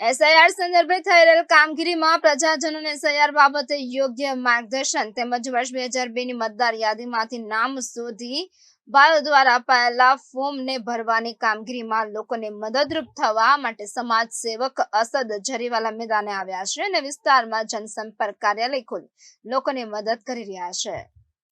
SIR સંદર્ભે રહેલ કામગીરીમાં પ્રજાજનોને એસઆઈઆર બાબતે યોગ્ય માર્ગદર્શન તેમજ વર્ષ બે હજાર બે ની મતદાર યાદીમાંથી નામ શોધી બાયો દ્વારા અપાયેલા ફોર્મને ભરવાની કામગીરીમાં લોકોને મદદરૂપ થવા માટે સમાજ સેવક અસદ જરીવાલા મેદાને આવ્યા છે અને વિસ્તારમાં જનસંપર્ક કાર્યાલય ખોલી લોકોને મદદ કરી રહ્યા છે.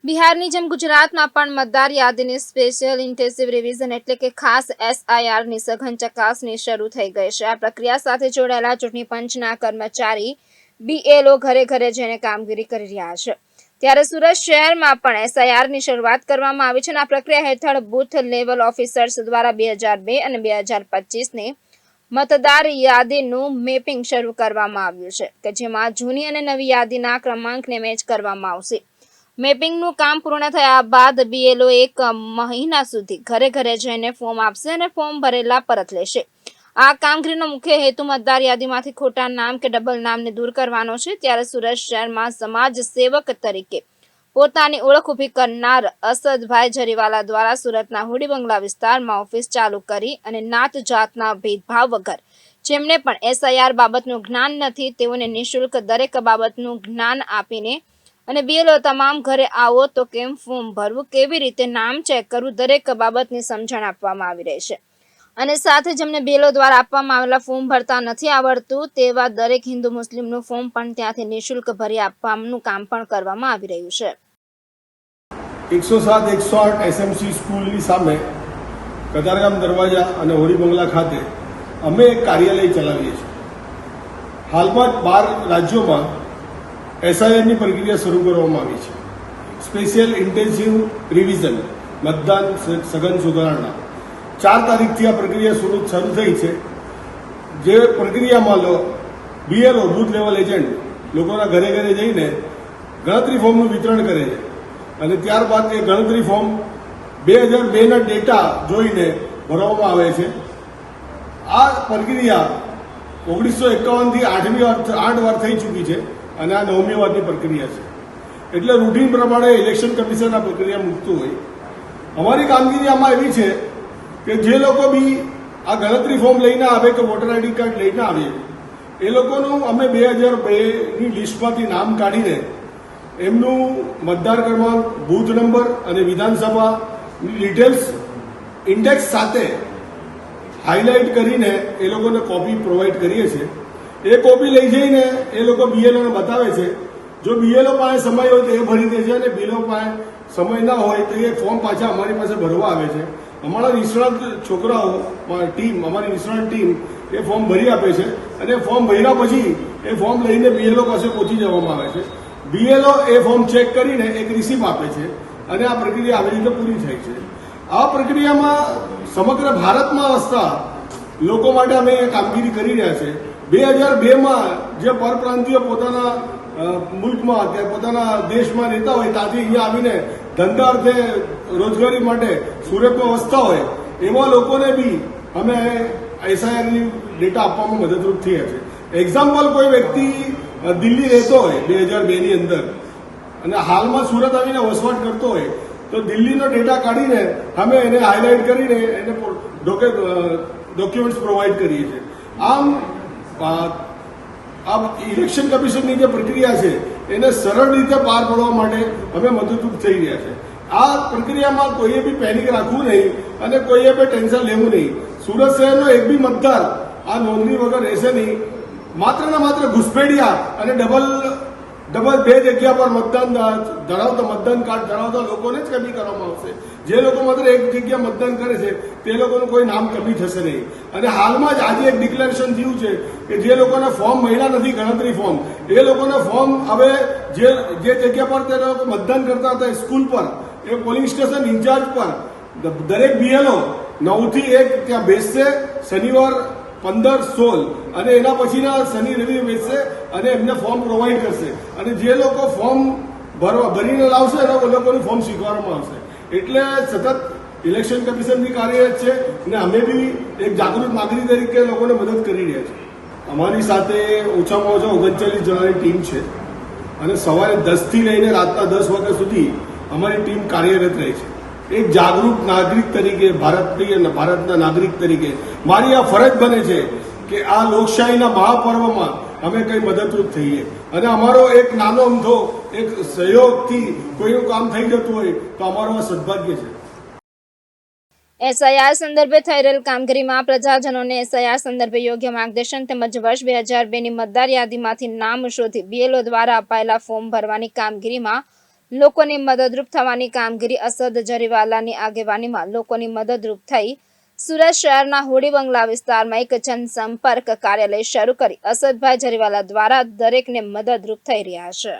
બિહારની જેમ ગુજરાતમાં પણ મતદાર યાદીની સ્પેશિયલ ઇન્ટેન્સિવ રિવિઝન એટલે કે ખાસ એસઆઈઆરની સઘન ચકાસણી શરૂ થઈ ગઈ છે. આ પ્રક્રિયા સાથે જોડાયેલા ચૂંટણી પંચના કર્મચારી બીએલઓ ઘરે ઘરે જઈને કામગીરી કરી રહ્યા છે. ત્યારે સુરત શહેરમાં પણ એસઆઈઆરની શરૂઆત કરવામાં આવી છે અને આ પ્રક્રિયા હેઠળ બૂથ લેવલ ઓફિસર્સ દ્વારા બે હજાર બે અને બે હજાર પચીસની મતદાર યાદીનું મેપિંગ શરૂ કરવામાં આવ્યું છે કે જેમાં જૂની અને નવી યાદીના ક્રમાંકને મેચ કરવામાં આવશે. મેપિંગનું કામ પૂર્ણ થયા બાદ બીએલઓ એક મહિના સુધી ઘરે ઘરે જઈને ફોર્મ આપશે અને ફોર્મ ભરેલા પરત લેશે. આ કામગીરીનો મુખ્ય હેતુ મતદાર યાદીમાંથી ખોટા નામ કે ડબલ નામને દૂર કરવાનો છે. ત્યારે સુરત શહેરમાં સમાજ સેવક તરીકે પોતાની ઓળખ ઊભી કરનાર અસદભાઈ જરીવાલા દ્વારા સુરતના હુડી બંગલા વિસ્તારમાં ઓફિસ ચાલુ કરી અને નાત જાતના ભેદભાવ વગર જેમને પણ એસઆઈઆર બાબતનું જ્ઞાન નથી, તેઓને નિઃશુલ્ક દરેક બાબતનું જ્ઞાન આપીને અને બીએલઓ તમામ ઘરે આવો તો કેમ ફોર્મ ભરવું? કેવી રીતે નામ ચેક કરવું? દરેક બાબતની સમજણ આપવામાં આવી રહી છે. અને સાથે જ અમને બીએલઓ દ્વારા આપવામાં આવેલા ફોર્મ ભરતા નથી આવડતું તેવા દરેક હિન્દુ મુસ્લિમનું ફોર્મ પણ ત્યાંથી નિઃશુલ્ક ભરી આપવાનું કામ પણ કરવામાં આવી રહ્યું છે. એકસો સાત, એકસો આઠ એસએમસી સ્કૂલની સામે કતારગામ દરવાજા અને બંગલા ખાતે અમે કાર્યાલય ચલાવીએ છીએ. હાલમાં બાર રાજ્યોમાં એસઆઈઆરની પ્રક્રિયા શરૂ કરવામાં આવી છે. સ્પેશિયલ ઇન્ટેન્સિવ રિવિઝન મતદાન સઘન સુધારણા. ચાર તારીખથી આ પ્રક્રિયા શરૂ શરૂ થઈ છે. જે પ્રક્રિયામાં લો બીએલઓ બુથ લેવલ એજન્ટ લોકોના ઘરે ઘરે જઈને ગણતરી ફોર્મનું વિતરણ કરે છે. અને ત્યારબાદ એ ગણતરી ફોર્મ બે હજાર બેના ડેટા જોઈને ભરવામાં આવે છે. આ પ્રક્રિયા ઓગણીસો એકાવનથી આઠમી આઠ વાર થઈ ચૂકી છે. અને આ નવમી વારની પ્રક્રિયા છે. એટલે રૂટીન પ્રમાણે ઇલેક્શન કમિશન આ પ્રક્રિયા મૂકતું હોય. અમારી કામગીરી આમાં એવી છે કે જે લોકો બી આ ગણતરી ફોર્મ લઈને આવે કે વોટર આઈડી કાર્ડ લઈને આવે, એ લોકોનું અમે બે હજાર બેની લિસ્ટમાંથી નામ કાઢીને એમનું મતદાર ક્રમાંક, બૂથ નંબર અને વિધાનસભાની ડિટેલ્સ ઇન્ડેક્સ સાથે હાઇલાઇટ કરીને એ લોકોને કોપી પ્રોવાઈડ કરીએ છીએ. એ કોપી લઈ જઈને એ લોકો બીએલઓને બતાવે છે. જો બીએલઓ પાસે સમય હોય તો એ ભરી દે છે અને બીએલઓ પાસે સમય ના હોય તો એ ફોર્મ પાછા અમારી પાસે ભરવા આવે છે. અમારા નિષ્ણાત છોકરાઓ ટીમ અમારી નિષ્ણાત ટીમ એ ફોર્મ ભરી આપે છે અને ફોર્મ ભર્યા પછી એ ફોર્મ લઈને બીએલઓ પાસે પહોંચી જવામાં આવે છે. બીએલઓ એ ફોર્મ ચેક કરીને એક રિસીપ આપે છે અને આ પ્રક્રિયા આવી રીતે પૂરી થાય છે. આ પ્રક્રિયામાં સમગ્ર ભારતમાં વસતા લોકો માટે અમે કામગીરી કરી રહ્યા છે. બે હજાર બેમાં જે પરપ્રાંતિય પોતાના મુલ્કમાં પોતાના દેશમાં રહેતા હોય, ત્યાંથી અહીંયા આવીને ધંધા અર્થે રોજગારી માટે સુરતમાં વસતા હોય, એવા લોકોને બી અમે એસઆઈઆરની ડેટા આપવામાં મદદરૂપ થયા છે એક્ઝામ્પલ કોઈ વ્યક્તિ દિલ્હી રહેતો હોય, બે હજાર બેની અંદર, અને હાલમાં સુરત આવીને વસવાટ કરતો હોય, તો દિલ્હીનો ડેટા કાઢીને અમે એને હાઇલાઇટ કરીને એને ડોક્યુમેન્ટ્સ પ્રોવાઈડ કરીએ છીએ. આમ આ ઇલેક્શન કમિશનની જે પ્રક્રિયા છે, એને સરળ રીતે પાર પાડવા માટે અમે મદદરૂપ થઈ રહ્યા છે. આ પ્રક્રિયામાં કોઈએ બી પેનિક રાખવું નહીં અને કોઈએ બી ટેન્શન લેવું નહીં. સુરત શહેરનો એક બી મતદાર આ નોંધણી વગર રહેશે નહીં. માત્ર ને માત્ર ઘુસપેડિયા અને ડબલ ડબલ બે જગ્યા પર મતદાન ધરાવતા મતદાન કાર્ડ ધરાવતા લોકોને જ કમી કરવામાં આવશે. જે લોકો માત્ર એક જગ્યા મતદાન કરે છે, તે લોકોનું કોઈ નામ કમી થશે નહીં. અને હાલમાં જ આજે એક ડિક્લેરેશન થયું છે કે જે લોકોને ફોર્મ મળ્યા નથી, ગણતરી ફોર્મ, એ લોકોને ફોર્મ હવે જે જે જગ્યા પર તે લોકો મતદાન કરતા હતા સ્કૂલ પર, એ પોલિંગ સ્ટેશન ઇન્ચાર્જ પર દરેક બીએલઓ નવથી એક ત્યાં બેસશે, શનિવાર પંદર સોળ અને એના પછીના શનિ રવિ બેસશે અને એમને ફોર્મ પ્રોવાઈડ કરશે. અને જે લોકો ફોર્મ ભરવા ભરીને લાવશે એ લોકોને ફોર્મ સ્વીકારવામાં આવશે. એટલે સતત ઇલેક્શન કમિશનની કાર્યરત છે અને અમે બી એક જાગૃત નાગરિક તરીકે લોકોને મદદ કરી રહ્યા છીએ. અમારી સાથે ઓછામાં ઓછા ઓગણચાલીસ જણાની ટીમ છે. અને સવારે દસથી લઈને રાતના દસ વાગ્યા સુધી અમારી ટીમ કાર્યરત રહે છે. એક જાગૃત નાગરિક તરીકે, ભારતીય ભારતના નાગરિક તરીકે. મારી આ ફરજ બને છે કે આ લોકશાહીના મહાપર્વમાં અમે કંઈ મદદરૂપ થઈએ. અને અમારો એક નાનો અમથો એક સહયોગથી કોઈનું કામ થઈ જતું હોય તો અમારો આ સદભાગ્ય છે. એસઆઈઆર સંદર્ભે થઈ રહેલ કામગીરીમાં પ્રજાજનોને એસઆઈઆર સંદર્ભે યોગ્ય માર્ગદર્શન તેમજ વર્ષ બે હજાર બેની મતદાર યાદીમાંથી નામ શોધી બીએલઓ દ્વારા અપાયેલા ફોર્મ ભરવાની કામગીરીમાં લોકોની મદદરૂપ થવાની કામગીરી અસદ જરીવાલાની આગેવાનીમાં લોકોની મદદરૂપ થઈ સુરત શહેરના હોડી બંગલા વિસ્તારમાં એક જનસંપર્ક કાર્યાલય શરૂ કરી અસદભાઈ જરીવાલા દ્વારા દરેકને મદદરૂપ થઈ રહ્યા છે.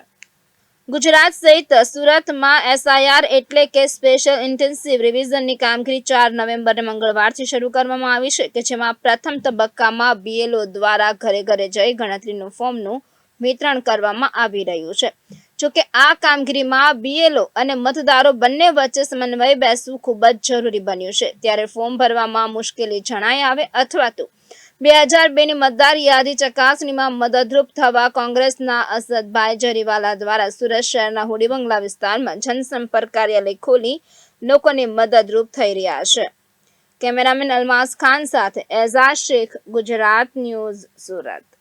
ગુજરાત સહિત સુરતમાં એસઆઈઆર એટલે કે સ્પેશિયલ ઇન્ટેન્સિવ રિવિઝનની કામગીરી ચાર નવેમ્બરે મંગળવારથી શરૂ કરવામાં આવી છે કે જેમાં પ્રથમ તબક્કામાં બીએલઓ દ્વારા ઘરે ઘરે જઈ ગણતરીનું ફોર્મનું વિતરણ કરવામાં આવી રહ્યું છે. જોકે આ કામગીરીમાં બીએલઓ અને મતદારો બંને વચ્ચે સમન્વય બેસવું ખૂબ જ જરૂરી બન્યું છે. ત્યારે ફોર્મ ભરવામાં મુશ્કેલી જણાય આવે અથવા તો બે હજાર બેની મતદાર યાદી ચકાસણીમાં મદદરૂપ થવા કોંગ્રેસના અસદભાઈ જરીવાલા દ્વારા સુરત શહેરના હોડીબંગલા વિસ્તારમાં જનસંપર્ક કાર્યાલય ખોલી લોકોને મદદરૂપ થઈ રહ્યા છે. કેમેરામેન અલમાસ ખાન સાથે એઝાઝ શેખ, ગુજરાત ન્યૂઝ સુરત.